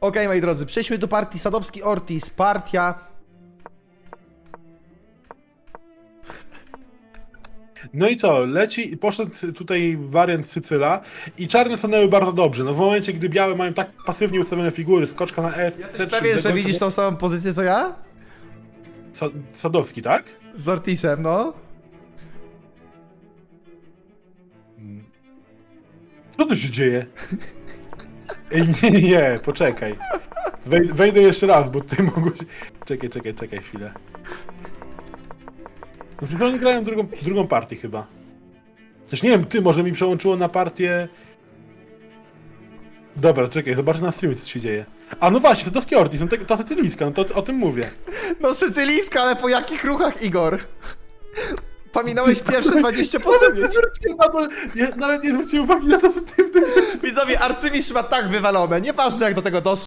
Okej, moi drodzy, przejdźmy do partii Sadowski-Ortiz. Partia... No i co, leci i poszedł tutaj wariant Sycyla i czarne stanęły bardzo dobrze. No w momencie, gdy białe mają tak pasywnie ustawione figury, skoczka na F, Jesteś C3, pewien, że widzisz tą samą pozycję co ja? Sa Sadowski, tak? Z Ortizem, no. Co tu się dzieje? Ej, nie, nie, poczekaj. Wej wejdę jeszcze raz, bo ty mogłeś... Czekaj, czekaj, czekaj chwilę. No przecież oni grają drugą, drugą partię chyba. Też nie wiem, ty, może mi przełączyło na partię... Dobra, czekaj, zobaczę na streamie, co się dzieje. A no właśnie, to Doski Ortiz, no to, Sycylijska, no to o tym mówię. No sycylijska, ale po jakich ruchach, Igor? Pominąłeś pierwsze 20 posunięć. Nawet nie zwróciłem uwagi na tym Widzowie, arcymistrz ma tak wywalone. Nieważne jak do tego doszło.